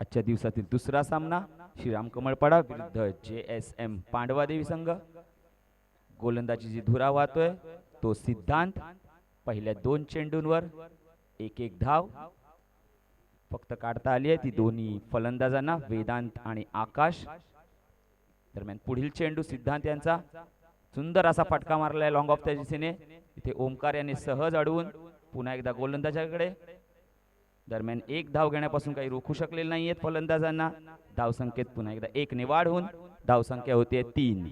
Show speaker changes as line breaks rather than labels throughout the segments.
आजच्या दिवसातील दुसरा सामना श्रीराम कमळपाडा विरुद्ध जे एस एम पांडवादेवी संघ. गोलंदाजी जी धुरा वाहतोय तो सिद्धांत पहिल्या दोन चेंडूंवर एक एक धाव फक्त काढता आली आहे. ती दोन्ही फलंदाजांना वेदांत आणि आकाश दरम्यान पुढील चेंडू सिद्धांत यांचा. सुंदर असा फटका मारलाय लॉंग ऑफ त्या दिशेने. इथे ओमकार यांनी सहज अडवून पुन्हा एकदा गोलंदाजाकडे दरम्यान एक धाव घेण्यापासून काही रोखू शकलेले नाहीयेत फलंदाजांना. धावसंख्येत पुन्हा एकदा एक वाढ होऊन धावसंख्या होते तीन.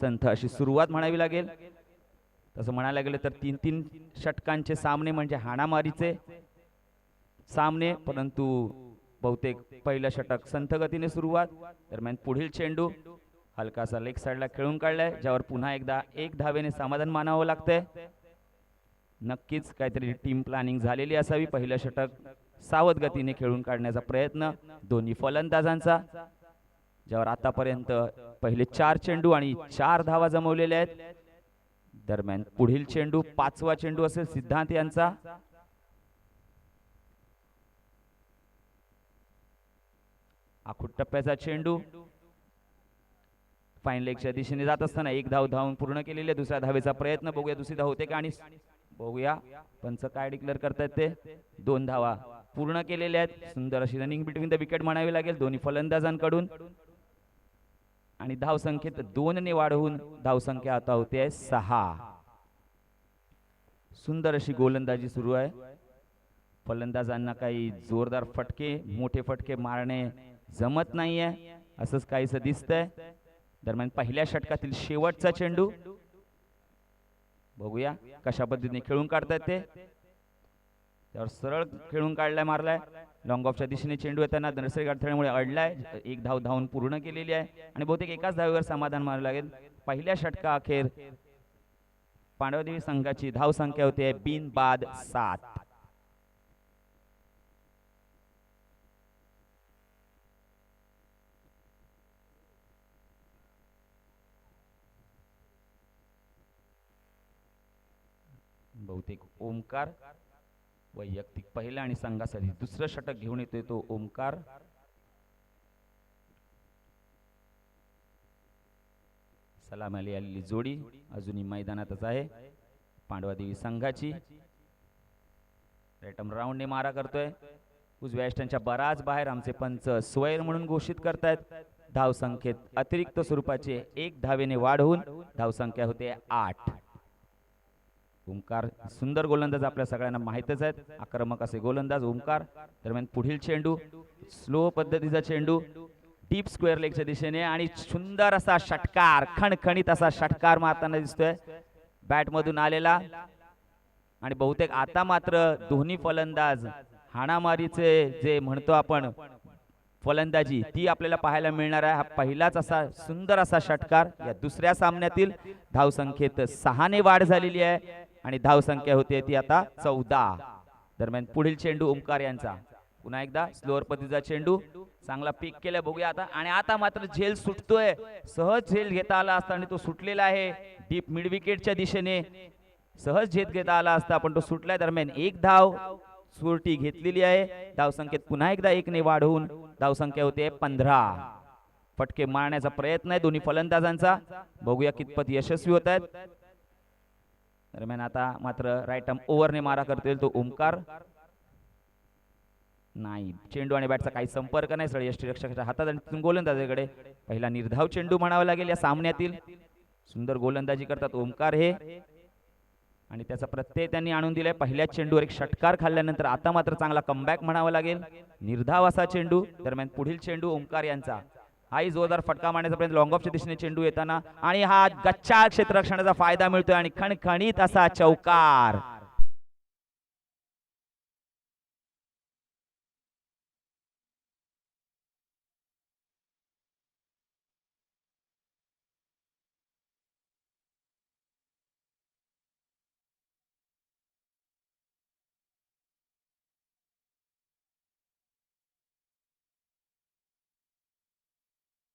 संथ अशी सुरुवात म्हणावी लागेल. तसं म्हणायला गेलं तर तीन तीन षटकांचे सामने म्हणजे हाणामारीचे सामने परंतु बहुतेक पहिलं षटक संथ गतीने सुरुवात. दरम्यान पुढील चेंडू हलकासा लेग साईडला खेळून काढलाय ज्यावर पुन्हा एकदा एक धावेने समाधान मानावं लागतंय. नक्कीच काहीतरी टीम प्लॅनिंग झालेली असावी. पहिलं षटक सावध गतीने खेळून काढण्याचा प्रयत्न. दोन्ही फलंदाजांचा. ज्यावर आतापर्यंत पहिले चार चेंडू आणि चार धावा जमवलेल्या आहेत. दरम्यान पुढील चेंडू पाचवा चेंडू असेल सिद्धांत यांचा. आखूट टप्प्याचा चेंडू. फाईन लेगच्या दिशेने जात असताना एक धाव धावून पूर्ण केलेली आहे. दुसऱ्या धावेचा प्रयत्न बघूया दुसरी धाव होते का आणि बघूया. पंच काय डिक्लेअर करतायत ते? दोन धावा पूर्ण केलेले आहेत. सुंदर अशी रनिंग बिटवीन द विकेट म्हणावी लागेल. दोन्ही फलंदाजांकडून. आणि धावसंख्येत दोन ने वाढवून धावसंख्या आता होते सहा. सुंदर अशी गोलंदाजी सुरू आहे. फलंदाजांना काही जोरदार फटके मोठे फटके मारणे जमत नाहीये. असंच काहीसं दिसतंय. दरम्यान पहिल्या षटकातील शेवटचा चेंडू बघूया कशा पद्धतीने खेळून काढतायत ते. त्यावर सरळ खेळून काढलाय मारलाय. लॉंग ऑफच्या दिशेने चेंडू येताना नर्सरी गाठथळ्यामुळे अडलाय. एक धाव धावून पूर्ण केलेली आहे. आणि बहुतेक एकाच धावेवर समाधान मारावं लागेल. पहिल्या षटका अखेर पांडवदेवी संघाची धाव संख्या होते बिन बाद सात. बहुतेक ओमकार वैयक्तिक पहिला आणि संघासाठी दुसरं षटक घेऊन येतोय तो ओमकार. सलाम अली आलेली जोडी अजूनही मैदानातच आहे. पांडवादेवी संघाची. रेटम राऊंडने मारा करतोय. उजव्या अष्टांच्या बराच बाहेर आमचे पंच स्वैर म्हणून घोषित करतायत. धावसंख्येत अतिरिक्त स्वरूपाचे एक धावेने वाढ होऊन धावसंख्या होते आठ. ओंकार सुंदर गोलंदाज आपल्या सगळ्यांना माहितच आहेत. आक्रमक असे गोलंदाज ओंकार. दरम्यान पुढील चेंडू स्लो पद्धतीचा चेंडू डीप स्क्वेअर लेगच्या दिशेने आणि सुंदर असा षटकार खणखणीत असा षटकार मारताना दिसतोय. बॅट मधून आलेला आणि बहुतेक आता मात्र दोन्ही फलंदाज हाणामारीचे जे म्हणतो आपण फलंदाजी ती आपल्याला पाहायला मिळणार आहे. हा पहिलाच असा सुंदर असा षटकार या दुसऱ्या सामन्यातील धावसंख्येत सहाने वाढ झालेली आहे. आणि धाव संख्या होते ती आता चौदा. दरम्यान पुढील चेंडू ओंकार यांचा. पुन्हा एकदा स्लोअर पद्धतीचा चेंडू. चांगला पिक केला बघूया आता. आणि आता मात्र झेल सुटतोय. सहज झेल घेता आला असता आणि तो सुटलेला आहे. डीप मिड विकेटच्या दिशेने. सहज झेल घेता आला असता पण तो सुटल्या. दरम्यान एक धाव सुरटी घेतलेली आहे. धावसंख्येत पुन्हा एकदा एकने वाढवून धावसंख्या होते पंधरा. फटके मारण्याचा प्रयत्न आहे दोन्ही फलंदाजांचा. बघूया कितपत यशस्वी होत आहेत. दरम्यान आता मात्र राईट आर्म ओव्हरने मारा करतील तो ओमकार। नाही चेंडू आणि बॅटचा काही संपर्क नाही सरळ यष्टीरक्षकाच्या हातात आणि तिथून गोलंदाजाकडे. पहिला निर्धाव चेंडू म्हणावा लागेल या सामन्यातील. सुंदर गोलंदाजी करतात ओमकार हे. आणि त्याचा प्रत्यय त्यांनी आणून दिलाय. पहिल्याच चेंडूवर एक षटकार खाल्ल्यानंतर आता मात्र चांगला कमबॅक म्हणावा लागेल. निर्धाव असा चेंडू. दरम्यान पुढील चेंडू ओंकार यांचा. हाही जोरदार फटका मारण्याचा प्रयत्न. लॉंग ऑफच्या दिशेने चेंडू येताना. आणि हा गच्चा क्षेत्ररक्षणाचा फायदा मिळतोय. आणि खणखणीत असा चौकार.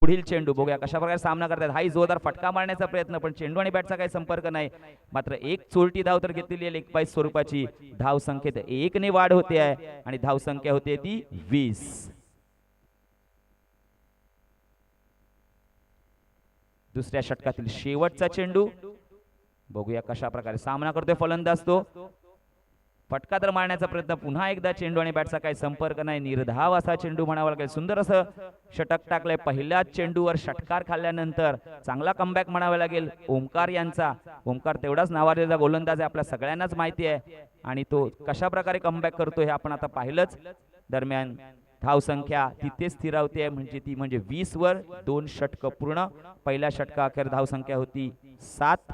पुढील चेंडू बघूया. कशा प्रकारे सामना करतात हाही जोरदार फटका मारण्याचा प्रयत्न पण चेंडू आणि बॅटचा काही संपर्क नाही. मात्र एक चोरटी धाव तर घेतलेली आहे एक पाईस स्वरूपाची. धाव संख्येत एक ने वाढ होते आहे आणि धाव संख्या होते ती वीस. दुसऱ्या षटकातील शेवटचा चेंडू. बघूया कशा प्रकारे सामना करतोय फलंदाज तो. फटका तर मारण्याचा प्रयत्न. पुन्हा एकदा चेंडू आणि बॅटचा काही संपर्क नाही. निर्धाव असा चेंडू म्हणावा लागेल. सुंदर असं षटक टाकलंय. पहिल्याच चेंडूवर षटकार खाल्ल्यानंतर चांगला कमबॅक म्हणावा लागेल. ओमकार यांचा. ओमकार तेवढाच नावाजलेला गोलंदाज आहे. आपल्या सगळ्यांनाच माहिती आहे. आणि तो कशा प्रकारे कमबॅक करतो हे आपण आता पाहिलंच. दरम्यान धावसंख्या तिथे स्थिरावते. म्हणजे ती म्हणजे वीस वर दोन षटक पूर्ण. पहिल्या षटका अखेर धावसंख्या होती सात.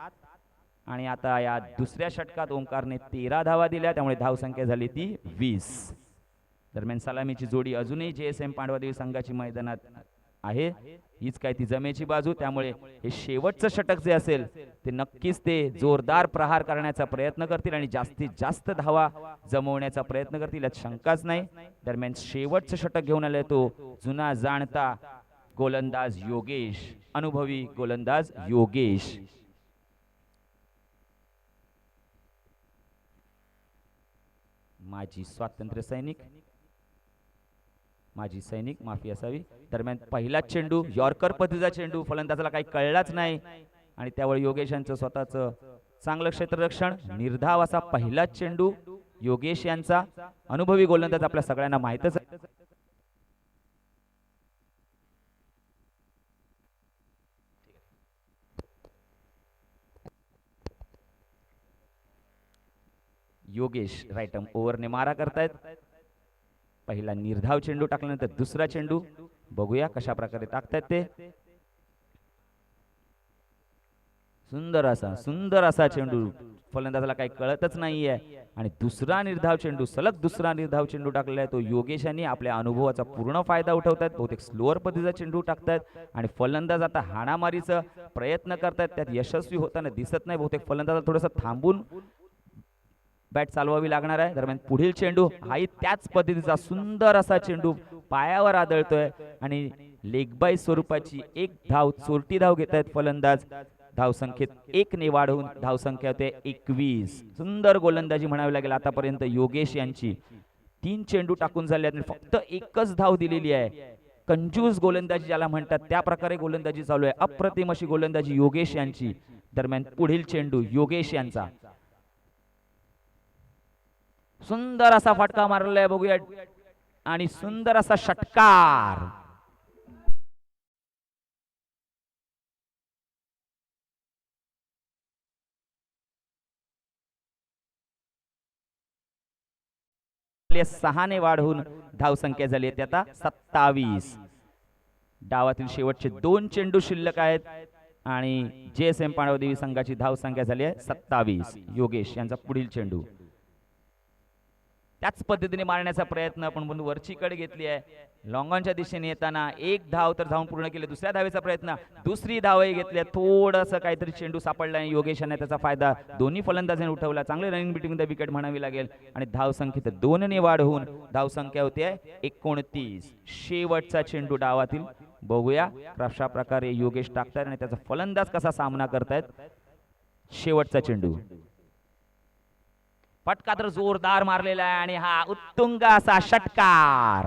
आणि आता या दुसऱ्या षटकात ओंकारने तेरा धावा दिल्या त्यामुळे धावसंख्या झाली ती वीस. दरम्यान सलामीची जोडी अजूनही जे एस एम पांडवादेवी संघाची मैदानात आहे. हीच काय ती जमेची बाजू त्यामुळे हे शेवटचं षटक जे असेल ते नक्कीच ते जोरदार प्रहार करण्याचा प्रयत्न करतील आणि जास्तीत जास्त धावा जमवण्याचा प्रयत्न करतील यात शंकाच नाही. दरम्यान शेवटचं षटक घेऊन आलाय तो जुना जाणता गोलंदाज योगेश अनुभवी गोलंदाज योगेश. माजी स्वातंत्र्य सैनिक माजी सैनिक माफी असावी. दरम्यान पहिला चेंडू यॉर्कर पद्धतीचा चेंडू फलंदाजाला काही कळलाच नाही. आणि त्यावेळी योगेश यांचं स्वतःचं चांगलं क्षेत्ररक्षण निर्धाव असा पहिलाच चेंडू योगेश यांचा. अनुभवी गोलंदाज आपल्या सगळ्यांना माहितच आहे. योगेश राईट ओव्हरने मारा करतायत. पहिला निर्धाव चेंडू टाकल्यानंतर दुसरा चेंडू. बघूया कशा प्रकारे टाकतायत ते. सुंदर असा सुंदर असा चेंडू. फलंदाजाला काही कळतच नाहीये. आणि दुसरा निर्धाव चेंडू सलग दुसरा निर्धाव चेंडू टाकलेला आहे तो योगेश यांनी आपल्या अनुभवाचा पूर्ण फायदा उठवतात बहुतेक स्लोअर पद्धतीचा चेंडू टाकतायत. आणि फलंदाज आता हाणामारीचा प्रयत्न करतायत. त्यात यशस्वी होताना दिसत नाही. बहुतेक फलंदाजाला थोडंसं थांबून बॅट चालवावी लागणार आहे. दरम्यान पुढील चेंडू हाही त्याच पद्धतीचा सुंदर असा चेंडू पायावर आदळतोय आणि लेगबाई स्वरूपाची एक धाव चोरटी धाव घेत आहेत फलंदाज. धावसंख्येत एक ने वाढवून धावसंख्या होते एकवीस. सुंदर गोलंदाजी म्हणावी लागेल आतापर्यंत योगेश यांची. तीन चेंडू टाकून झाले आहेत आणि फक्त एकच धाव दिलेली आहे. कंजूस गोलंदाजी ज्याला म्हणतात त्या प्रकारे गोलंदाजी चालू आहे. अप्रतिम अशी गोलंदाजी योगेश यांची. दरम्यान पुढील चेंडू योगेश यांचा. सुंदर असा फटका मारलेला आहे बघूया. आणि सुंदर असा षटकार. सहाने वाढवून धावसंख्या झाली आहे. आता सत्तावीस. डावातील शेवटचे दोन चेंडू शिल्लक आहेत. आणि जे एस एम पांडवदेवी संघाची धावसंख्या झाली आहे सत्तावीस. योगेश यांचा पुढील चेंडू. त्याच पद्धतीने मारण्याचा प्रयत्न आपण बंधू वरची कड घेतली आहे. लॉंगॉनच्या दिशेने येताना एक धाव तर धावून पूर्ण केले दुसऱ्या धावेचा प्रयत्न. दुसरी धावही घेतली थोडस काहीतरी चेंडू सापडला आणि योगेशाने त्याचा फायदा दोन्ही फलंदाजांनी उठवला. चांगले रनिंग बिटिंग द विकेट म्हणावी लागेल. आणि धावसंख्येत दोनने दोनने होऊन धावसंख्या होती होते एकोणतीस. शेवटचा चेंडू डावातील. बघूया कशा प्रकारे योगेश टाकतात आणि त्याचा फलंदाज कसा सामना करतायत. शेवटचा चेंडू. फटका तर जोरदार मारलेला आहे आणि हा उत्तुंग असा षटकार.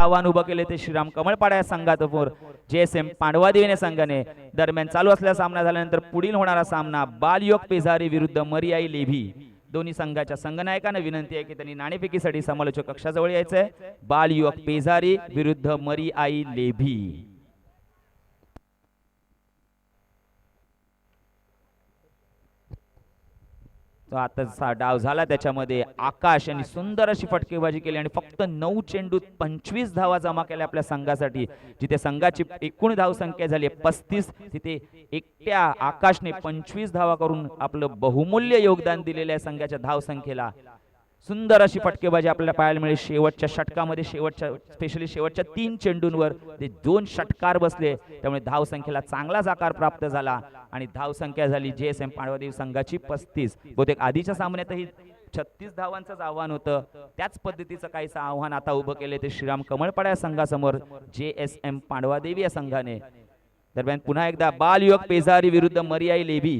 आव्हान उभं केले ते श्रीराम कमळपाडा या संघातमोर जे एस एम पांडवादेवीने संघाने दरम्यान चालू असलेला सामना झाल्यानंतर पुढील होणारा सामना बालयोग पेझारी विरुद्ध मरियाई लेभी दोन्ही संघाच्या संघनायकांना विनंती आहे की त्यांनी नाणेफेकीसाठी समालोचक कक्षाजवळ यायचंय. बालयुवक पेझारी विरुद्ध मरिआई लेभी तो आता डाव झाला त्याच्यामध्ये. आकाश यांनी सुंदर अशी फटकेबाजी केली आणि फक्त नऊ चेंडूत पंचवीस धावा जमा केल्या आपल्या संघासाठी. जिथे संघाची एकूण धावसंख्या झाली पस्तीस तिथे एकट्या आकाशने पंचवीस धावा करून आपलं बहुमूल्य योगदान दिलेलं आहे संघाच्या धावसंख्येला सुंदर अशी फटकेबाजी आपल्याला पाहायला मिळेल. शेवटच्या षटकामध्ये शेवटच्या स्पेशली शेवटच्या तीन चेंडूंवर ते दोन षटकार बसले. त्यामुळे धाव संख्येला चांगलाच आकार प्राप्त झाला आणि धाव संख्या झाली जे एस एम पांडवादेवी संघाची पस्तीस. बहुतेक आधीच्या सामन्यातही छत्तीस धावांचंच आव्हान होतं. त्याच पद्धतीचं काहीसं आव्हान आता उभं केले ते श्रीराम कमळपाडा या संघासमोर जे एस एम पांडवादेवी या संघाने. दरम्यान पुन्हा एकदा बालयुवक पेजारी विरुद्ध मरियाई लेबी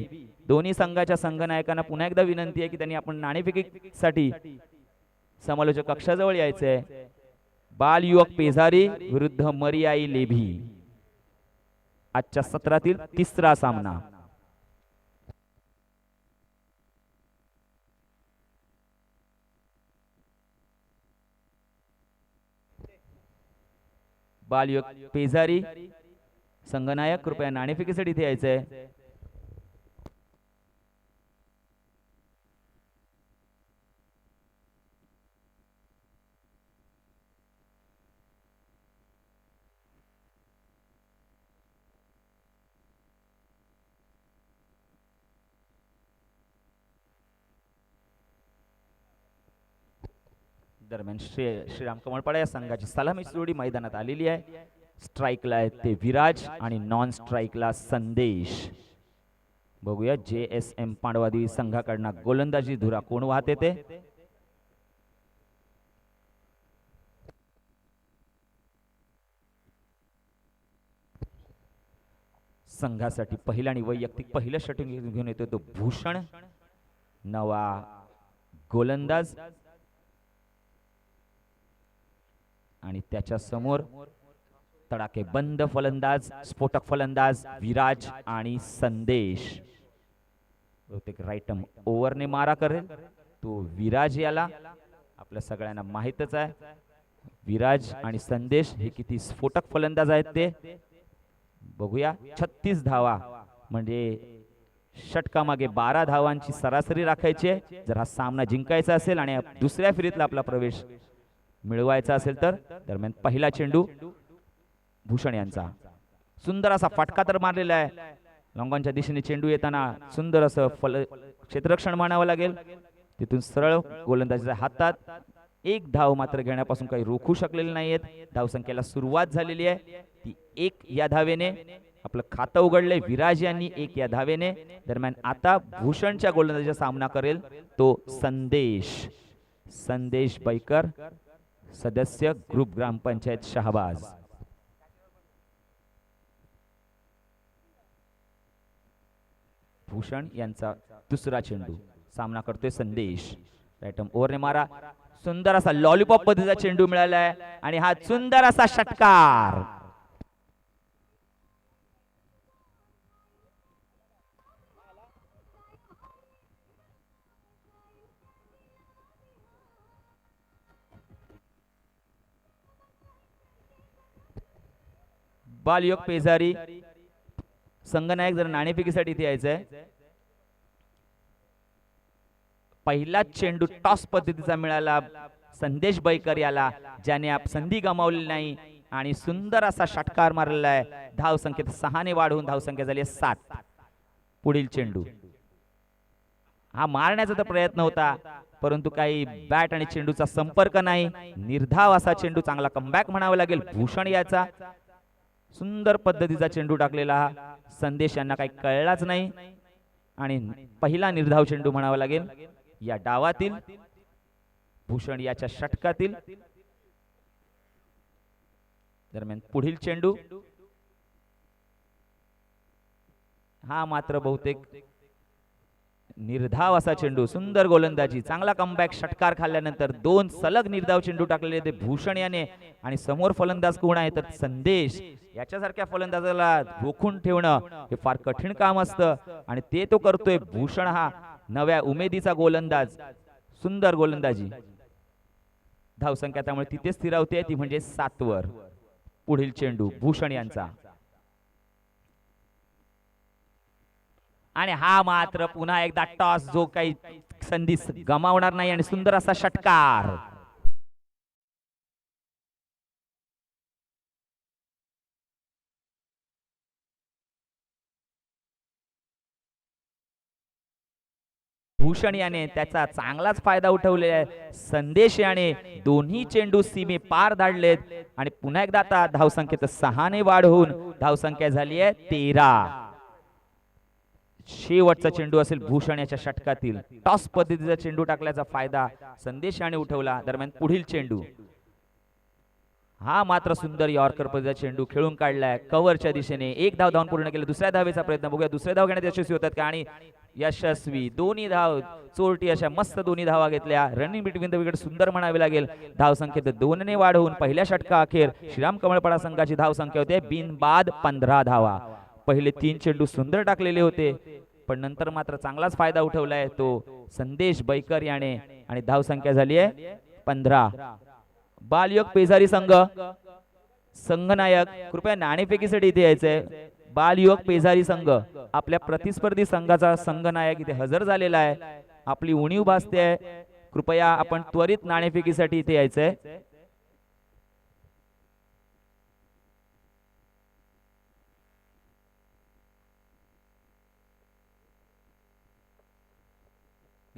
दोन्ही संघाच्या संघनायकांना पुन्हा एकदा विनंती आहे की त्यांनी आपण नाणेफेकीसाठी समालोचक कक्षाजवळ यायचंय. बालयुवक पेझारी विरुद्ध मरियाई लेभी. आजच्या सत्रातील तिसरा सामना. बालयुवक पेजारी संघनायक कृपया नाणेफेकीसाठी इथे यायचंय. दरम्यान श्री श्रीराम कमळपाडा या संघाची सलामी जोडी मैदानात आलेली आहे. स्ट्राईकला आहेत ते विराज आणि नॉन स्ट्राईकला संदेश. बघूया जे एस एम पांडवादी संघाकडनं गोलंदाजी धुरा कोण वाहते ते संघासाठी पहिला आणि वैयक्तिक पहिलं शटिंग घेऊन येतो तो भूषण. नवा गोलंदाज. आणि त्याच्यासमोर तडाके बंद फलंदाज स्फोटक फलंदाज विराज आणि संदेश. बहुतेक राईट ओव्हरने मारा करेल. तो विराज याला आपल्या सगळ्यांना माहीतच आहे. विराज आणि संदेश हे किती स्फोटक फलंदाज आहेत ते बघूया. छत्तीस धावा म्हणजे षटकामागे बारा धावांची सरासरी राखायची आहे. जर हा सामना जिंकायचा असेल आणि दुसऱ्या फेरीतला आपला प्रवेश मिळवायचा असेल तर दरम्यान पहिला चेंडू भूषण यांचा. सुंदर असा फटका तर मारलेला आहे. लॉंगॉनच्या दिशेने चेंडू येताना सुंदर असं फल क्षेत्ररक्षण म्हणावं लागेल. तिथून सरळ गोलंदाजीच्या हातात एक धाव मात्र घेण्यापासून काही रोखू शकलेले नाहीयेत. धावसंख्येला सुरुवात झालेली आहे. ती एक या धावेने आपलं खातं उघडलंय. विराज यांनी एक या धावेने. दरम्यान आता भूषणच्या गोलंदाजीचा सामना करेल तो संदेश. संदेश बैकर. सदस्य ग्रुप ग्रामपंचायत शहाबाज। भूषण यांचा दुसरा चेंडू सामना करतोय संदेश। रायटम ओव्हरने मारा। सुंदर असा लॉलीपॉप पद्धतीचा चेंडू मिळालाय आणि हा सुंदर असा षटकार। बालयोग पेजारी संघनायक जर नाणेफेकीसाठी इथे यायचंय. पहिला चेंडू टॉस पद्धतीचा मिळाला. संदेश बैकर याला ज्याने आप संधी गमावली नाही आणि सुंदर असा षटकार मारलेला आहे. धाव संख्येत सहाने वाढवून धाव संख्या झाली आहे सात. पुढील चेंडू. हा मारण्याचा तर प्रयत्न होता परंतु काही बॅट आणि चेंडूचा संपर्क नाही. निर्धाव असा चेंडू चांगला कमबॅक म्हणावा लागेल. भूषण याचा. सुंदर पद्धतीचा चेंडू टाकलेला हा. संदेश यांना काही कळलाच नाही. आणि पहिला निर्धाव चेंडू म्हणावा लागेल या डावातील भूषण याच्या षटकातील दरम्यान पुढील चेंडू. हा मात्र बहुतेक निर्धाव असा चेंडू सुंदर गोलंदाजी चांगला कमबॅक षटकार खाल्ल्यानंतर दोन सलग निर्धाव चेंडू टाकलेले ते भूषण याने आणि समोर फलंदाज कोण आहे? तर संदेश. याच्यासारख्या फलंदाजाला रोखून ठेवणं हे फार कठीण काम असतं आणि ते तो करतोय. भूषण हा नव्या उमेदीचा गोलंदाज सुंदर गोलंदाजी. धावसंख्या त्यामुळे तिथे स्थिरावते. ती म्हणजे सातवर. पुढील चेंडू भूषण यांचा. आणि हा मात्र पुन्हा एकदा टॉस जो काही संधी गमावणार नाही आणि सुंदर असा षटकार. भूषण याने त्याचा चांगलाच फायदा उठवलेला आहे. संदेश याने दोन्ही चेंडू सीमे पार धाडलेत आणि पुन्हा एकदा आता धावसंख्येत सहाने वाढ होऊन धावसंख्या झाली आहे तेरा. शेवटचा चेंडू असेल भूषण याच्या षटकातील. टॉस पद्धतीचा चेंडू टाकल्याचा फायदा संदेश याने उठवला. दरम्यान पुढील चेंडू. हा मात्र सुंदर यॉर्कर पद्धतीचा चेंडू खेळून काढलाय. कव्हरच्या दिशेने. एक धाव धावून पूर्ण केलं. दुसऱ्या धावेचा प्रयत्न बघूया. दुसऱ्या धाव घेण्यात यशस्वी होतात का? आणि यशस्वी. दोन्ही धाव चोरटी अशा मस्त दोन्ही धावा घेतल्या. रनिंग बिटवीन द विकेट सुंदर म्हणावे लागेल. धावसंख्येत दोनने वाढवून पहिल्या षटका अखेर. श्रीराम कमळपाडा संघाची धावसंख्या होते. बिनबाद पंधरा धावा. पहिले तीन चेंडू सुंदर टाकलेले होते पण नंतर मात्र चांगलाच फायदा उठवलाय तो संदेश बैकर याने. आणि धाव संख्या झाली आहे पंधरा. बालयोग पेजारी संघ. संघनायक कृपया नाणेफेकीसाठी इथे यायचंय. बालयोग पेजारी संघ. आपल्या प्रतिस्पर्धी संघाचा संघनायक इथे हजर झालेला आहे. आपली उणीव भासते आहे. कृपया आपण त्वरित नाणेफेकीसाठी इथे यायचंय.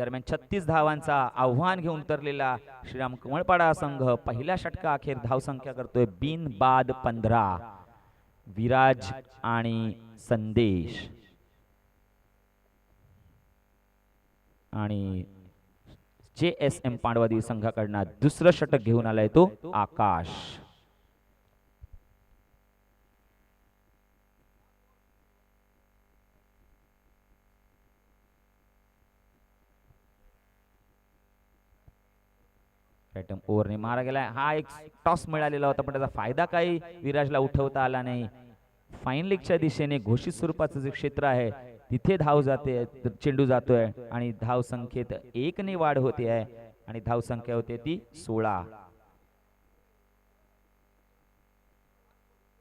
दरम्यान छत्तीस धावांचा आव्हान घेऊन उतरलेला श्रीराम कमळपाडा संघ पहिल्या षटका अखेर धावसंख्या करतोय. बिन बाद पंधरा. विराज आणि संदेश. आणि जे एस एम पांडवादी संघाकडनं दुसरं षटक घेऊन आलाय तो आकाश. रॅटम ओव्हरने मारा गेला हा एक टॉस मिळालेला होता पण त्याचा फायदा काही विराजला उठवता आला नाही. फाईन लीगच्या दिशेने घोषित स्वरूपाचं जे क्षेत्र आहे तिथे धाव जाते चेंडू जातोय आणि धाव संख्येत एकने वाढ होते आहे आणि धाव संख्या होते ती सोळा.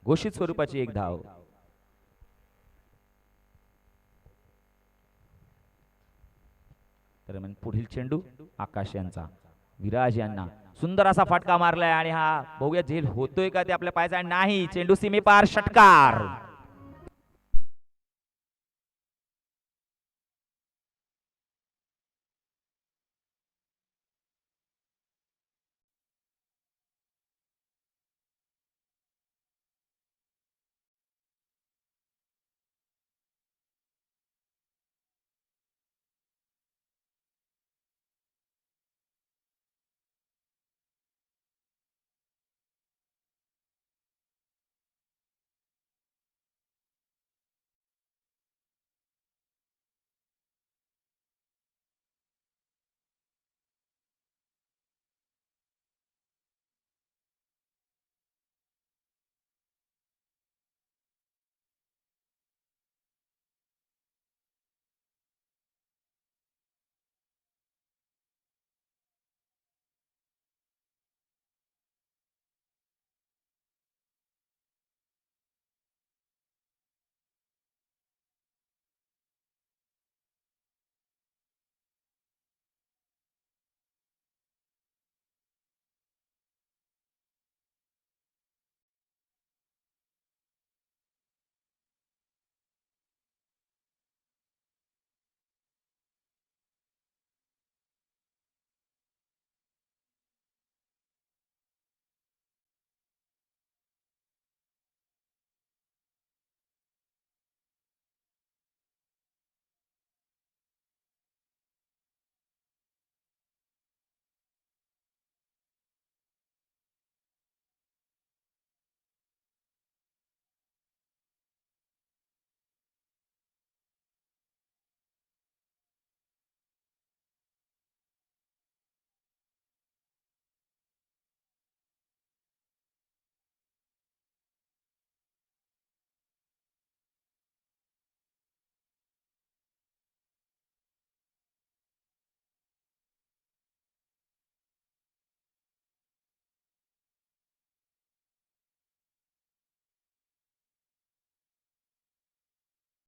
घोषित स्वरूपाची एक धाव. दरम्यान पुढील चेंडू आकाश यांचा. विराज यांना. सुंदर असा फटका मारलाय आणि हा बघूया झेल होतोय का ते आपल्या पाहायचा नाही. चेंडू सीमे पार षटकार.